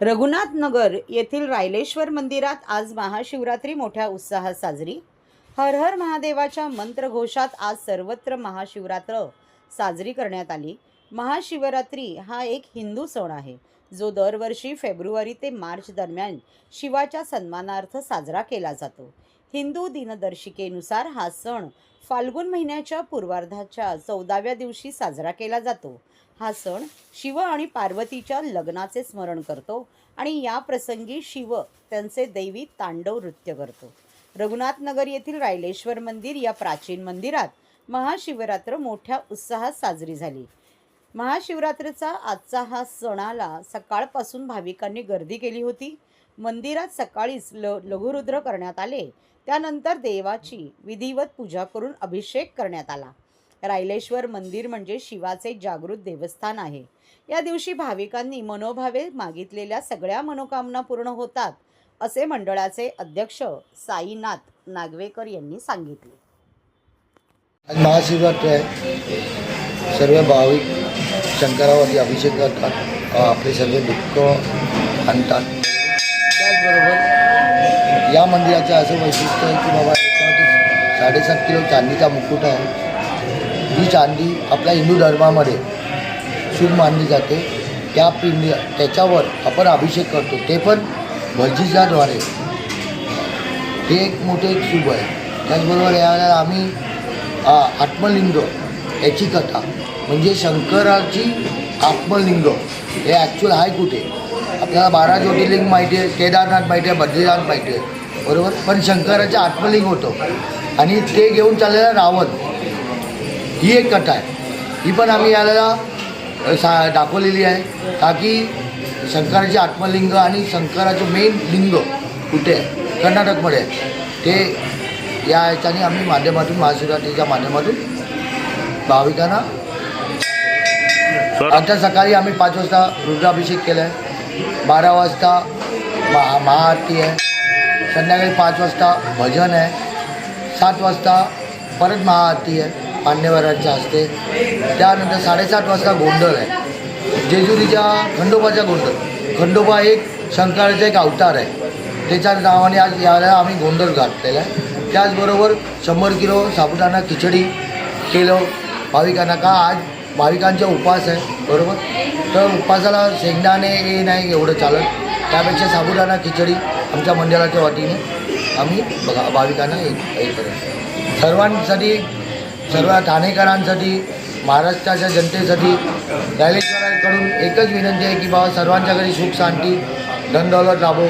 रघुनाथनगर येथील रायलेश्वर मंदिरात आज महाशिवरात्री मोठ्या उत्साहात साजरी. हर हर महादेवाच्या मंत्रघोषात आज सर्वत्र महाशिवरात्र साजरी करण्यात आली. महाशिवरात्री हा एक हिंदू सण आहे जो दरवर्षी फेब्रुवारी ते मार्च दरम्यान शिवाच्या सन्मानार्थ साजरा केला जातो. हिंदू दिनदर्शिकेनुसार हा सण फाल्गुन महिन्याच्या पूर्वार्धाच्या चौदाव्या दिवशी साजरा केला जातो. हा सण शिव आणि पार्वतीच्या लग्नाचे स्मरण करतो आणि या प्रसंगी शिव त्यांचे दैवी तांडव नृत्य करतो. रघुनाथ नगर येथील रायलेश्वर मंदिर या प्राचीन मंदिरात महाशिवरात्र मोठ्या उत्साहात साजरी झाली. महाशिवरात्रीचा आजचा हा सणाला सकाळपासून भाविकांनी गर्दी केली होती. मंदिरात सकाळीच ल लघुरुद्र करण्यात आले. त्यानंतर देवाची विधिवत पूजा करून अभिषेक करण्यात आला. रायलेश्वर मंदिर म्हणजे शिवाचे जागृत देवस्थान आहे. या दिवशी भाविकांनी मनोभावे मागितलेल्या सगळ्या मनोकामना पूर्ण होतात असे मंडळाचे अध्यक्ष साईनाथ नागवेकर यांनी सांगितले. आज महाशिवरात्री आहे. सर्व भाविक शंकरावरती अभिषेक करतात. आपले सर्व दुःख आणतात. त्याचबरोबर या मंदिराचं असं वैशिष्ट्य आहे की बाबा साडेसात किलो चांदीचा मुकुट आहे. ही चांदी आपल्या हिंदू धर्मामध्ये शुभ मानली जाते. त्या पिंडी त्याच्यावर आपण अभिषेक करतो. ते पण भजीच्याद्वारे हे एक मोठे एक शुभ आहे. त्याचबरोबर यावेळेला आम्ही आत्मलिंग याची कथा. म्हणजे शंकराची आत्मलिंग. हे ॲक्च्युअल आहे कुठे? आपल्याला बारा ज्योतिर्लिंग माहिती आहे केदारनाथ माहिती आहे बद्रीनाथ माहिती आहे. बरोबर? पण शंकराचं आत्मलिंग होतं. आणि ते घेऊन चाललेला रावण. ही एक कथा आहे. ही पण आम्ही याला सा दाखवलेली आहे. का की शंकराचे आत्मलिंग आणि शंकराचं मेन लिंग कुठे आहे? कर्नाटकमध्ये आहे. ते या याच्याने आम्ही माध्यमातून महाशिवरात्रीच्या माध्यमातून भाविकांना आता सकाळी आम्ही पाच वाजता रुद्राभिषेक केला आहे बारा वाजता महा महाआरती आहे. संध्याकाळी पाच वाजता भजन आहे. सात वाजता परत महाआरती आहे. मान्यवरांच्या हस्ते. त्यानंतर साडेसात वाजता गोंधळ आहे. जेजुरीच्या खंडोबाचा गोंधळ. खंडोबा एक शंकराचा एक अवतार आहे. त्याच्या नावाने आज याला आम्ही गोंधळ घातलेला आहे. त्याचबरोबर शंभर किलो साबुदाणा खिचडी केलं. भाविकांना का आज भाविकांचा उपवास आहे बरोबर? तर उपवासाला शेंगदाणे हे नाही एवढं चालत. त्यापेक्षा साबुदाणा खिचडी आमच्या मंडळाच्या वतीने आम्ही बघा भाविकांना हे हे करत सर्वांसाठी सर्व ठाणेकरांसाठी महाराष्ट्राच्या जनतेसाठी रायलेश्वराकडून एकच विनंती आहे की बाबा सर्वांच्या घरी सुख शांती धनदौलत राहो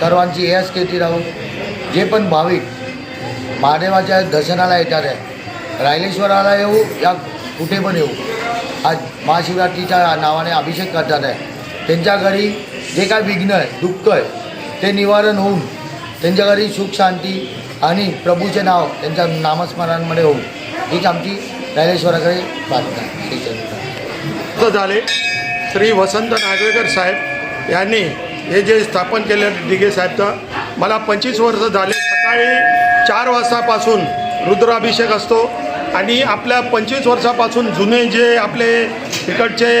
सर्वांची यश केती राहो. जे पण भाविक महादेवाच्या दर्शनाला येतात आहे रायलेश्वराला येऊ या कुठे पण येऊ आज महाशिवरात्रीच्या नावाने अभिषेक करतात आहे. त्यांच्या घरी जे काय विघ्न आहे दुःख आहे ते निवारण होऊन त्यांच्या घरी सुख शांती आणि प्रभूचे नाव त्यांच्या नामस्मरणामध्ये होऊन हीच आमची ज्ञानेश्वराकडे प्रार्थना आहे. श्रीचंद्र झाले श्री वसंत नागवेकर साहेब यांनी हे जे स्थापन केलं दिघे साहेबचं मला पंचवीस वर्ष झाले. सकाळी चार वाजतापासून रुद्राभिषेक असतो आणि आपल्या पंचवीस वर्षापासून जुने जे आपले इकडचे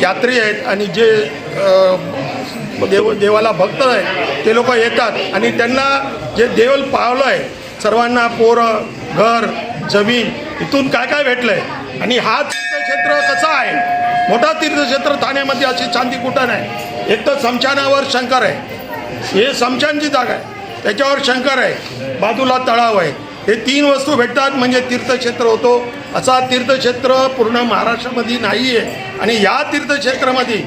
यात्री आहेत आणि जे देव देवाला भक्त आहेत ते लोक येतात आणि त्यांना जे देवल पावलं आहे सर्वांना पोरं घर जमीन इथून काय काय भेटलं आहे आणि हा तीर्थक्षेत्र कसा आहे? मोठा तीर्थक्षेत्र ठाण्यामध्ये अशी चांदी कुठं नाही? एक तर समशानावर शंकर आहे. हे समशानची जागा आहे. त्याच्यावर शंकर आहे. बाजूला तळाव आहे. हे तीन वस्तू भेटतात म्हणजे तीर्थक्षेत्र होतो. असा तीर्थक्षेत्र पूर्ण महाराष्ट्रामध्ये नाही आहे आणि या तीर्थक्षेत्रामध्ये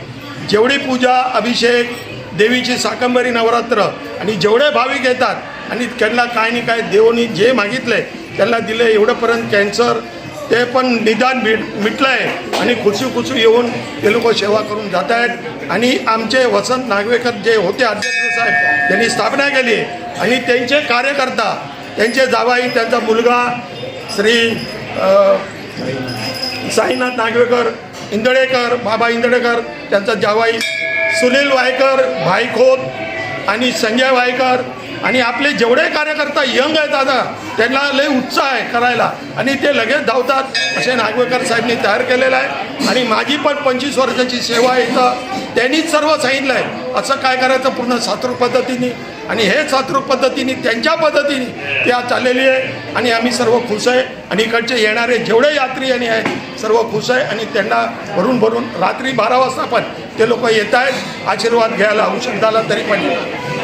जेवढी पूजा अभिषेक देवीची साकंबरी नवरात्र आणि जेवढे भाविक येतात आणि त्यांना काय नाही काय देवनी जे मागितलंय त्यांना दिले एवढंपर्यंत कॅन्सर ते पण निदान मिट मिटलं आहे आणि खुशी खुशी येऊन ते लोक सेवा करून जात आहेत आणि आमचे वसंत नागवेकर जे होते अध्यक्ष साहेब त्यांनी स्थापना केली. आणि त्यांचे कार्यकर्ता त्यांचे जावाई त्यांचा मुलगा श्री साईनाथ नागवेकर इंदळेकर बाबा इंदळेकर त्यांचा जावाई सुनील वायकर भाई खोत आणि संजय वायकर आणि आपले जेवढे कार्यकर्ता यंग आहेत दादा त्यांना लय उत्साह आहे करायला. आणि ते लगेच धावतात असे नागवेकर साहेबनी तयार केलेलं आहे. आणि माझी पण पंचवीस वर्षाची सेवा आहे इथं. त्यांनीच सर्व सांगितलं आहे असं काय करायचं? पूर्ण सातरूप पद्धतीने. आणि हे सातरूप पद्धतीने त्यांच्या पद्धतीने त्या आज चाललेली आहे. आणि आम्ही सर्व खुश आहे. आणि इकडचे येणारे जेवढे यात्री आणि आहेत सर्व खुश आहे. आणि त्यांना भरून भरून रात्री बारा वाजता पण ते लोक येत आहेत. आशीर्वाद घ्यायला औषध झाला तरी पण येतात.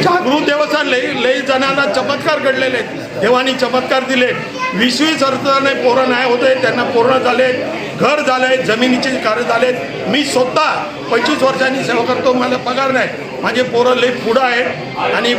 जागृत देवस्थान लई लई जणांना चमत्कार घडलेले आहेत. देवानी चमत्कार दिले. वीस वीस अर्थाने पोरं नाही होते त्यांना पूर्ण झाले घर झाले जमिनीचे कार्य झाले मी स्वतः पंचवीस वर्षांनी सेवा करतो मला पगार नाही. माझे पोरं लई पुढं आहेत आणि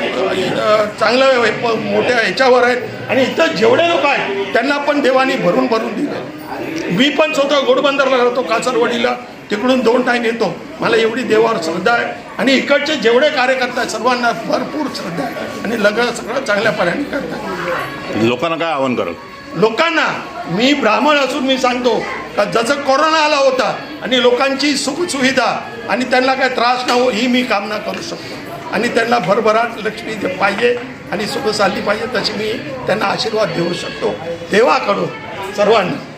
चांगलं मोठ्या ह्याच्यावर आहेत. आणि इथं जेवढे लोक आहेत त्यांना पण देवानी भरून भरून दिले. मी पण स्वतः घोडबंदरला राहतो कासरवाडीला. तिकडून दोन टाईम येतो. मला एवढी देवावर श्रद्धा आहे. आणि इकडचे जेवढे कार्यकर्ते आहेत सर्वांना भरपूर श्रद्धा आहे. आणि लग्न सगळं चांगल्या पर्याने करतात. लोकांना काय आव्हान कराल? लोकांना मी ब्राह्मण असून मी सांगतो का जसं कोरोना आला होता आणि लोकांची सुखसुविधा आणि त्यांना काय त्रास न हो ही मी कामना करू शकतो. आणि त्यांना भरभराट लक्ष्मी पाहिजे आणि सुख साधली पाहिजे तशी मी त्यांना आशीर्वाद देऊ शकतो. देवाकडून सर्वांना.